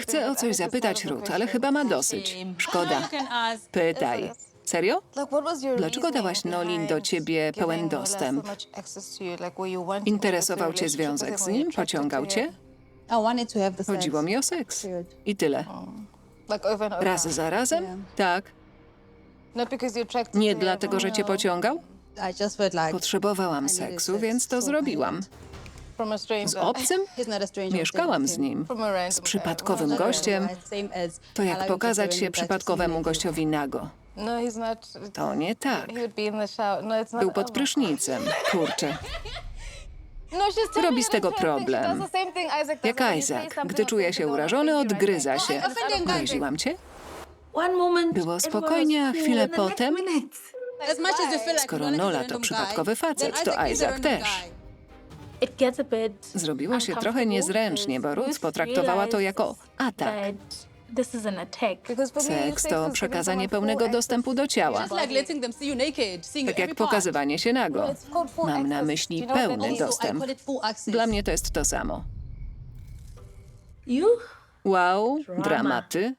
Chcę o coś zapytać Ruth, ale chyba ma dosyć. Szkoda. Pytaj. Serio? Dlaczego dałaś Nolin do ciebie pełen dostęp? Interesował cię związek z nim? Pociągał cię? Chodziło mi o seks. I tyle. Raz za razem? Tak. Nie dlatego, że cię pociągał? Potrzebowałam seksu, więc to zrobiłam. Z obcym? Mieszkałam z nim. Z przypadkowym gościem. To jak pokazać się przypadkowemu gościowi nago. To nie tak. Był pod prysznicem. Kurczę. Robi z tego problem. Jak Isaac, gdy czuje się urażony, odgryza się. Groziłam cię? Było spokojnie, a chwilę potem... Skoro Nola to przypadkowy facet, to Isaac też. Zrobiło się trochę niezręcznie, bo Ruth potraktowała to jako atak. Seks to przekazanie pełnego dostępu do ciała, tak jak pokazywanie się nago. Mam na myśli pełny dostęp. Dla mnie to jest to samo. Wow, dramaty.